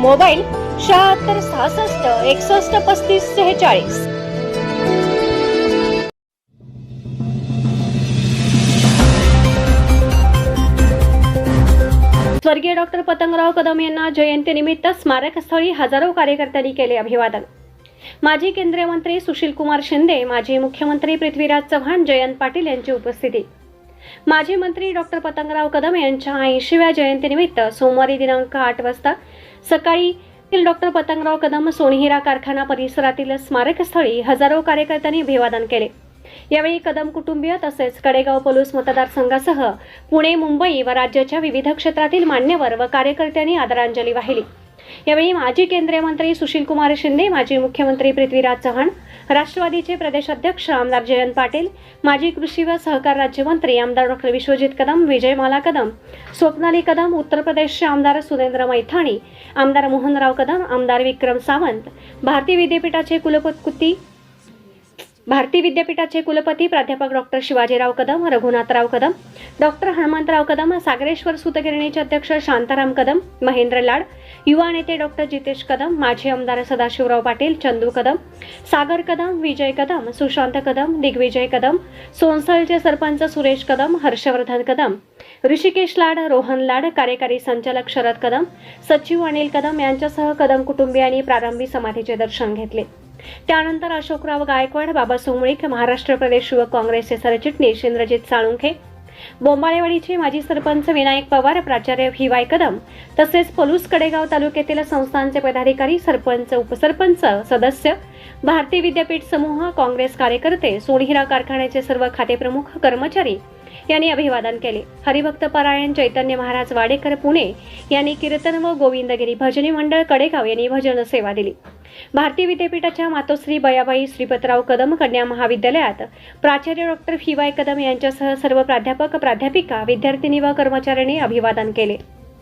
Mobile शहात्तर सहासष्ट एकसष्ट पस्तीस सेहेचाळीस. स्वर्गीय डॉक्टर पतंगराव कदम यांना जयंतीनिमित्त स्मारकस्थळी हजारो कार्यकर्त्यांनी केले अभिवादन. माजी केंद्रीय मंत्री सुशीलकुमार शिंदे माजी मुख्यमंत्री पृथ्वीराज चव्हाण जयंत पाटील यांची उपस्थिती. माजी मंत्री डॉक्टर पतंगराव कदम यांच्या ऐंशीव्या जयंतीनिमित्त सोमवारी दिनांक आठ वाजता सकाळी डॉक्टर पतंगराव कदम सोनहिरा कारखाना परिसरातील स्मारकस्थळी हजारो कार्यकर्त्यांनी अभिवादन केले. यावेळी कदम कुटुंबीय तसेच कडेगाव पोलीस मतदारसंघासह पुणे मुंबई व राज्याच्या विविध क्षेत्रातील मान्यवर व कार्यकर्त्यांनी आदरांजली वाहिली. यावेळी माजी केंद्रीय मंत्री सुशील कुमार शिंदे माजी मुख्यमंत्री पृथ्वीराज चव्हाण राष्ट्रवादीचे प्रदेशाध्यक्ष आमदार जयंत पाटील माजी कृषी व सहकार राज्यमंत्री आमदार डॉक्टर विश्वजित कदम विजयमाला कदम स्वप्नाली कदम उत्तर प्रदेशचे आमदार सुरेंद्र मैथाणी आमदार मोहनराव कदम आमदार विक्रम सावंत भारतीय विद्यापीठाचे कुलपती भारती विद्यापीठाचे कुलपती प्राध्यापक डॉक्टर शिवाजीराव कदम रघुनाथराव कदम डॉक्टर हनुमंतराव कदम सागरेश्वर सूतगिरणीचे अध्यक्ष शांताराम कदम महेंद्र लाड युवा नेते डॉक्टर जितेश कदम माजी आमदार सदाशिवराव पाटील चंदू कदम सागर कदम विजय कदम सुशांत कदम दिग्विजय कदम सोनसळचे सरपंच सुरेश कदम हर्षवर्धन कदम ऋषिकेश लाड रोहन लाड कार्यकारी संचालक शरद कदम सचिव अनिल कदम यांच्यासह कदम कुटुंबियांनी प्रारंभी समाधीचे दर्शन घेतले. त्यानंतर अशोकराव गायकवाड बाबा सोमळीक महाराष्ट्र प्रदेश युवक काँग्रेसचे सरचिटणीस इंद्रजित साळुंखे. बोंबाळेवाडीचे माजी सरपंच विनायक पवार प्राचार्य व्ही वाय कदम तसेच पलूस कडेगाव तालुक्यातील संस्थांचे पदाधिकारी सरपंच उपसरपंच सदस्य भारतीय विद्यापीठ समूह काँग्रेस कार्यकर्ते सोनहिरा कारखान्याचे सर्व खातेप्रमुख कर्मचारी यांनी अभिवादन केले. हरिभक्त परायण चैतन्य महाराज वाडेकर पुणे यांनी कीर्तन व गोविंदगिरी भजनी मंडळ कडेगाव यांनी भजन सेवा दिली. भारतीय विद्यापीठाच्या मातोश्री बयाबाई श्रीपतराव कदम कन्या महाविद्यालयात प्राचार्य डॉक्टर व्ही वाय कदम यांच्यासह सर्व प्राध्यापक प्राध्यापिका विद्यार्थिनी व कर्मचाऱ्यांनी अभिवादन केले.